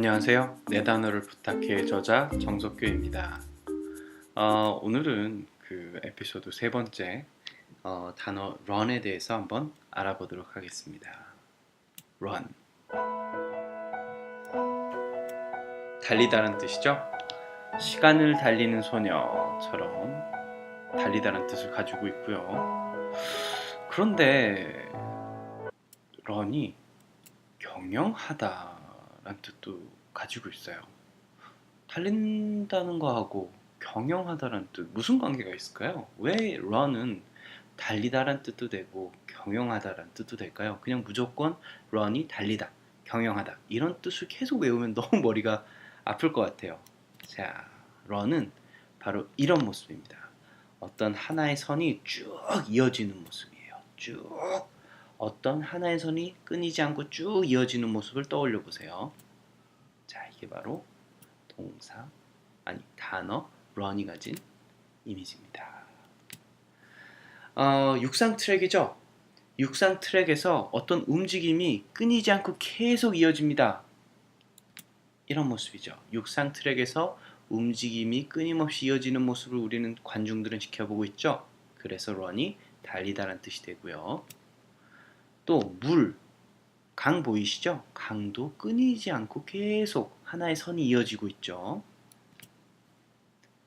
안녕하세요. 내 단어를 부탁해 저자 정석규입니다. 어, 오늘은 그 에피소드 세 번째 어, 단어 run에 대해서 한번 알아보도록 하겠습니다. run 달리다는 뜻이죠. 시간을 달리는 소녀처럼 달리다는 뜻을 가지고 있고요. 그런데 run이 경영하다 뜻도 가지고 있어요. 달린다는 거하고 경영하다라는 뜻 무슨 관계가 있을까요? 왜 run은 달리다라는 뜻도 되고 경영하다라는 뜻도 될까요? 그냥 무조건 run이 달리다, 경영하다 이런 뜻을 계속 외우면 너무 머리가 아플 것 같아요. 자, run은 바로 이런 모습입니다. 어떤 하나의 선이 쭉 이어지는 모습이에요. 쭉 어떤 하나의 선이 끊이지 않고 쭉 이어지는 모습을 떠올려 보세요. 자, 이게 바로 동사 아니 단어 run이 가진 이미지입니다. 어, 육상 트랙이죠. 육상 트랙에서 어떤 움직임이 끊이지 않고 계속 이어집니다. 이런 모습이죠. 육상 트랙에서 움직임이 끊임없이 이어지는 모습을 우리는 관중들은 지켜보고 있죠. 그래서 run이 달리다라는 뜻이 되고요. 또 물, 강 보이시죠? 강도 끊이지 않고 계속 하나의 선이 이어지고 있죠.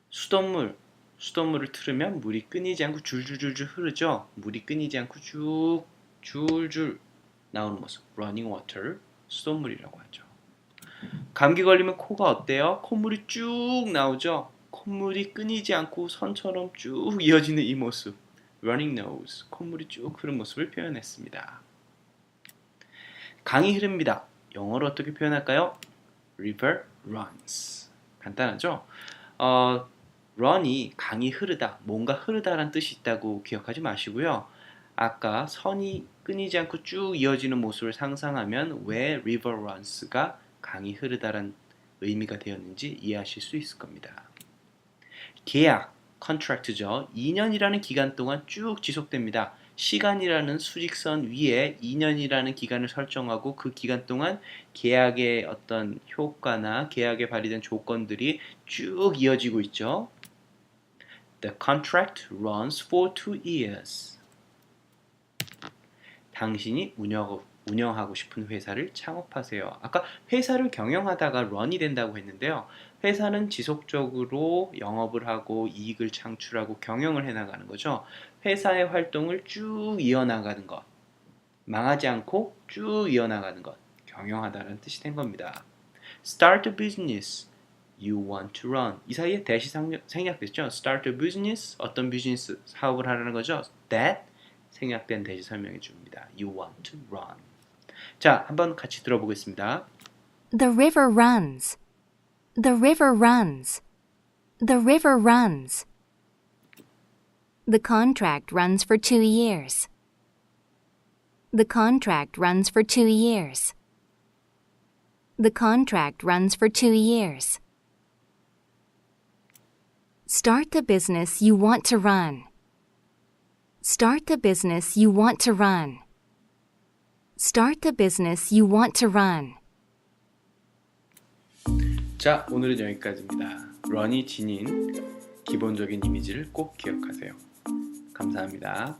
수돗물, 수돗물을 틀으면 물이 끊이지 않고 줄줄줄줄 흐르죠. 물이 끊이지 않고 쭉 줄줄 나오는 모습, running water, 수돗물이라고 하죠. 감기 걸리면 코가 어때요? 콧물이 쭉 나오죠. 콧물이 끊이지 않고 선처럼 쭉 이어지는 이 모습, running nose, 콧물이 쭉 흐르는 모습을 표현했습니다. 강이 흐릅니다. 영어로 어떻게 표현할까요? River runs. 간단하죠? 어, run이 강이 흐르다, 뭔가 흐르다라는 뜻이 있다고 기억하지 마시고요. 아까 선이 끊이지 않고 쭉 이어지는 모습을 상상하면 왜 river runs가 강이 흐르다란 의미가 되었는지 이해하실 수 있을 겁니다. 계약, 컨트랙트죠. 2년이라는 기간 동안 쭉 지속됩니다. 시간이라는 수직선 위에 2년이라는 기간을 설정하고 그 기간 동안 계약의 어떤 효과나 계약에 발휘된 조건들이 쭉 이어지고 있죠. The contract runs for two years. 당신이 운영하고, 운영하고 싶은 회사를 창업하세요. 아까 회사를 경영하다가 run이 된다고 했는데요. 회사는 지속적으로 영업을 하고 이익을 창출하고 경영을 해나가는 거죠. 회사의 활동을 쭉 이어나가는 것. 망하지 않고 쭉 이어나가는 것. 경영하다는 뜻이 된 겁니다. Start a business you want to run. 이 사이에 대시 생략됐죠. Start a business 어떤 비즈니스 사업을 하라는 거죠. That 생략된 대시 설명해 줍니다. You want to run. 자, 한번 같이 들어보겠습니다. The river runs. The river runs. The river runs. The contract runs for two years. The contract runs for two years. The contract runs for two years. Start the business you want to run. Start the business you want to run. Start the business you want to run. 자, 오늘은 여기까지입니다. run이 지닌 기본적인 이미지를 꼭 기억하세요. 감사합니다.